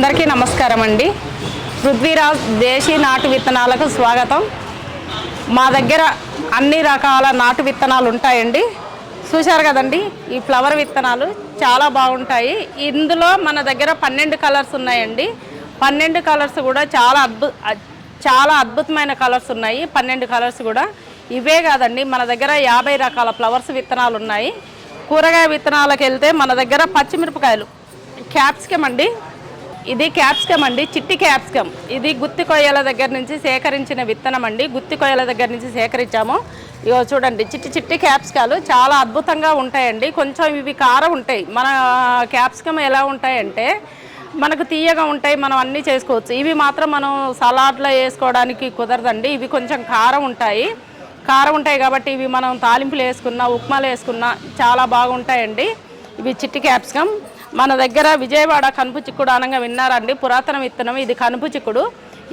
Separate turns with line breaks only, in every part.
అందరికీ నమస్కారం అండి. పృథ్వీరాజ్ దేశీ నాటు విత్తనాలకు స్వాగతం. మా దగ్గర అన్ని రకాల నాటు విత్తనాలు ఉంటాయండి. చూశారు కదండి ఈ ఫ్లవర్ విత్తనాలు చాలా బాగుంటాయి. ఇందులో మన దగ్గర పన్నెండు కలర్స్ ఉన్నాయండి. పన్నెండు కలర్స్ కూడా చాలా అద్భుత చాలా అద్భుతమైన కలర్స్ ఉన్నాయి. పన్నెండు కలర్స్ కూడా. ఇవే కాదండి మన దగ్గర యాభై రకాల ఫ్లవర్స్ విత్తనాలు ఉన్నాయి. కూరగాయ విత్తనాలకు వెళ్తే మన దగ్గర పచ్చిమిరపకాయలు క్యాప్సికమ్ అండి. ఇది క్యాప్సికమ్ అండి చిట్టి క్యాప్సికమ్. ఇది గుత్తి కొయ్యల దగ్గర నుంచి సేకరించిన విత్తనం అండి. గుత్తి కొయ్యల దగ్గర నుంచి సేకరించాము. ఇగో చూడండి చిట్టి చిట్టి క్యాప్సికాలు చాలా అద్భుతంగా ఉంటాయండి. కొంచెం ఇవి కారం ఉంటాయి. మన క్యాప్సికమ్ ఎలా ఉంటాయంటే మనకు తీయగా ఉంటాయి మనం అన్నీ చేసుకోవచ్చు. ఇవి మాత్రం మనం సలాడ్లో వేసుకోవడానికి కుదరదండి. ఇవి కొంచెం కారం ఉంటాయి. కారం ఉంటాయి కాబట్టి ఇవి మనం తాలింపులు వేసుకున్నా ఉప్మాలు వేసుకున్నా చాలా బాగుంటాయండి. ఇవి చిట్టి క్యాప్సికమ్. మన దగ్గర విజయవాడ కనుపు చిక్కుడు అనగా విన్నారండి. పురాతన విత్తనం ఇది కనుపు చిక్కుడు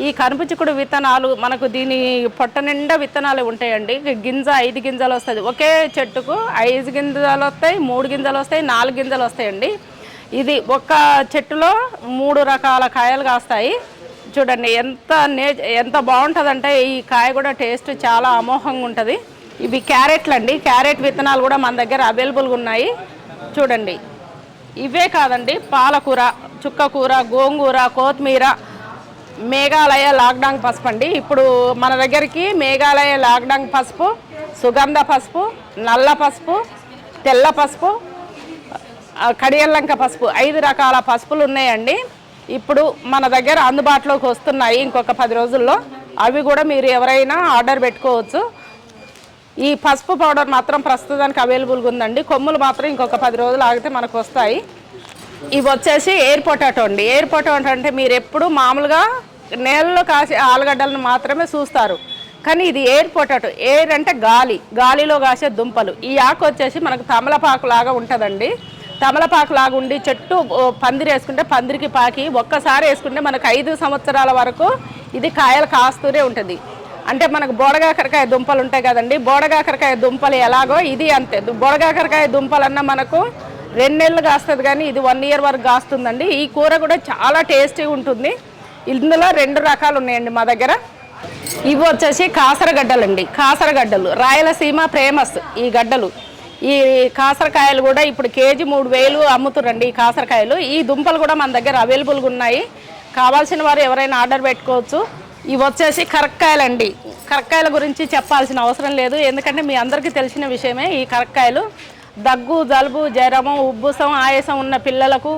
ఈ కనుపు చిక్కుడు విత్తనాలు మనకు దీని పొట్ట నిండా విత్తనాలు ఉంటాయండి. గింజ ఐదు గింజలు వస్తుంది. ఒకే చెట్టుకు ఐదు గింజలు వస్తాయి మూడు గింజలు వస్తాయి నాలుగు గింజలు వస్తాయండి. ఇది ఒక్క చెట్టులో మూడు రకాల కాయలు కాస్తాయి. చూడండి ఎంత నే ఎంత బాగుంటుందంటే ఈ కాయ కూడా టేస్ట్ చాలా అమోహంగా ఉంటుంది. ఇవి క్యారెట్లు అండి క్యారెట్ విత్తనాలు కూడా మన దగ్గర అవైలబుల్గా ఉన్నాయి. చూడండి. ఇవే కాదండి పాలకూర చుక్కకూర గోంగూర కొత్తిమీర మేఘాలయ లాక్డాంగ్ పసుపు అండి. ఇప్పుడు మన దగ్గరికి మేఘాలయ లాక్డాంగ్ పసుపు సుగంధ పసుపు నల్ల పసుపు తెల్ల పసుపు కడియల్లంక పసుపు ఐదు రకాల పసుపులు ఉన్నాయండి. ఇప్పుడు మన దగ్గర అందుబాటులోకి వస్తున్నాయి ఇంకొక పది రోజుల్లో. అవి కూడా మీరు ఎవరైనా ఆర్డర్ పెట్టుకోవచ్చు. ఈ పసుపు పౌడర్ మాత్రం ప్రస్తుతానికి అవైలబుల్గా ఉందండి. కొమ్ములు మాత్రం ఇంకొక పది రోజులు ఆగితే మనకు వస్తాయి. ఇవి వచ్చేసి ఎయిర్ పొటాటో అండి. ఎయిర్ పొటాటో అంటే మీరు ఎప్పుడు మామూలుగా నేలలో కాసే ఆలుగడ్డలను మాత్రమే చూస్తారు. కానీ ఇది ఎయిర్ పొటాటో. ఎయిర్ అంటే గాలి. గాలిలో కాసే దుంపలు. ఈ ఆకు వచ్చేసి మనకు తమలపాకు లాగా ఉంటుందండి. తమలపాకు లాగా ఉండి చెట్టు పందిరి వేసుకుంటే పందిరికి పాకి ఒక్కసారి వేసుకుంటే మనకు ఐదు సంవత్సరాల వరకు ఇది కాయలు కాస్తూనే ఉంటుంది. అంటే మనకు బోడగాకరకాయ దుంపలు ఉంటాయి కదండి. బోడగాకరకాయ దుంపలు ఎలాగో ఇది అంతే. దు- బోడగాకరకాయ దుంపలన్న మనకు రెండు నెలలు కాస్తుంది కానీ ఇది వన్ ఇయర్ వరకు కాస్తుందండి. ఈ కూర కూడా చాలా టేస్టీగా ఉంటుంది. ఇందులో రెండు రకాలు ఉన్నాయండి మా దగ్గర. ఇవి వచ్చేసి కాసరగడ్డలండి. కాసరగడ్డలు. రాయలసీమ ఫేమస్ ఈ గడ్డలు. ఈ కాసరకాయలు కూడా ఇప్పుడు కేజీ మూడు వేలు అమ్ముతురండి ఈ కాసరకాయలు. ఈ దుంపలు కూడా మన దగ్గర అవైలబుల్గా ఉన్నాయి. కావాల్సిన వారు ఎవరైనా ఆర్డర్ పెట్టుకోవచ్చు. ఇవి వచ్చేసి కరక్కాయలండి. కరక్కాయల గురించి చెప్పాల్సిన అవసరం లేదు. ఎందుకంటే మీ అందరికీ తెలిసిన విషయమే ఈ కరక్కాయలు. దగ్గు జలుబు జ్వరము ఉబ్బుసం ఆయాసం ఉన్న పిల్లలకు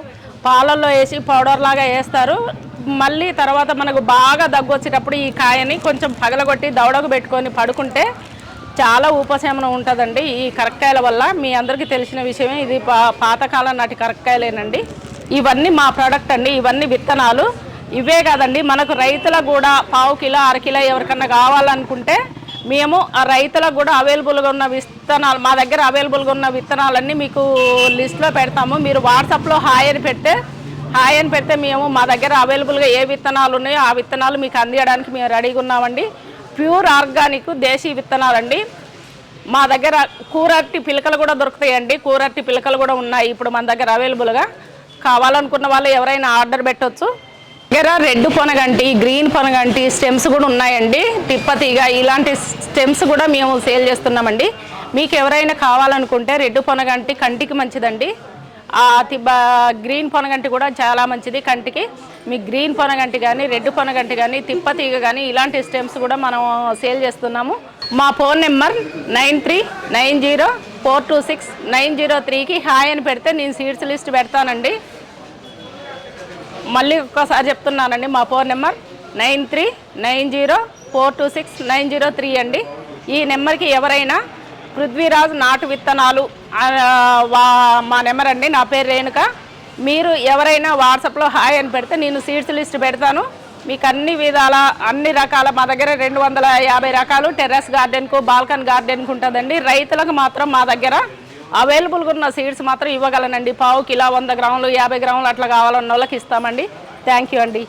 పాలల్లో వేసి పౌడర్ లాగా వేస్తారు. మళ్ళీ తర్వాత మనకు బాగా దగ్గు వచ్చేటప్పుడు ఈ కాయని కొంచెం పగలగొట్టి దవడకు పెట్టుకొని పడుకుంటే చాలా ఉపశమనం ఉంటుందండి ఈ కరక్కాయల వల్ల. మీ అందరికీ తెలిసిన విషయమే ఇది పా పాతకాలం నాటి కరక్కాయలేనండి. ఇవన్నీ మా ప్రోడక్ట్ అండి. ఇవన్నీ విత్తనాలు. ఇవే కాదండి మనకు రైతులకు కూడా పావు కిలో అరకిలో ఎవరికన్నా కావాలనుకుంటే మేము ఆ రైతులకు కూడా అవైలబుల్గా ఉన్న విత్తనాలు మా దగ్గర అవైలబుల్గా ఉన్న విత్తనాలన్నీ మీకు లిస్ట్లో పెడతాము. మీరు వాట్సాప్లో హాయ్ అని పెడితే హాయ్ అని పెడితే మేము మా దగ్గర అవైలబుల్గా ఏ విత్తనాలు ఉన్నాయో ఆ విత్తనాలు మీకు అందించడానికి మేము రెడీగా ఉన్నామండి. ప్యూర్ ఆర్గానిక్ దేశీ విత్తనాలండి. మా దగ్గర కూరట్టి పిలకలు కూడా దొరుకుతాయండి. కూరట్టి పిలకలు కూడా ఉన్నాయి. ఇప్పుడు మన దగ్గర అవైలబుల్గా కావాలనుకున్న వాళ్ళు ఎవరైనా ఆర్డర్ పెట్టొచ్చు. దగ్గర రెడ్ పొనగంటి గ్రీన్ పొనగంటి స్టెమ్స్ కూడా ఉన్నాయండి. తిప్పతీగ ఇలాంటి స్టెమ్స్ కూడా మేము సేల్ చేస్తున్నామండి. మీకు ఎవరైనా కావాలనుకుంటే రెడ్ పొనగంటి కంటికి మంచిదండి. తిబ్బ గ్రీన్ పొనగంటి కూడా చాలా మంచిది కంటికి. మీ గ్రీన్ పొనగంటి కానీ రెడ్ పొనగంటి కానీ తిప్పతీగ కానీ ఇలాంటి స్టెమ్స్ కూడా మనం సేల్ చేస్తున్నాము. మా phone number nine three nine zero four two six nine zero త్రీకి హాయ్ అని పెడితే నేను సీడ్స్ లిస్ట్ పెడతానండి. మళ్ళీ ఒక్కసారి చెప్తున్నానండి మా phone number nine three nine zero four two six nine zero three అండి. ఈ నెంబర్కి ఎవరైనా పృథ్వీరాజ్ నాటు విత్తనాలు వా- మా నెంబర్ అండి నా పేరు రేణుక. మీరు ఎవరైనా వాట్సాప్లో హాయ్ అని పెడితే నేను సీడ్స్ లిస్ట్ పెడతాను. మీకు అన్ని విధాల అన్ని రకాల మా దగ్గర రెండు వందల యాభై రకాలు టెర్రస్ గార్డెన్కు బాల్కన్ గార్డెన్కు ఉంటుందండి. రైతులకు మాత్రం మా దగ్గర అవైలబుల్గా ఉన్న సీడ్స్ మాత్రం ఇవ్వగలనండి. పావు కిలో వంద గ్రాములు యాభై గ్రాములు అట్లా కావాలన్న వాళ్ళకి ఇస్తామండి. థ్యాంక్ యూ అండి.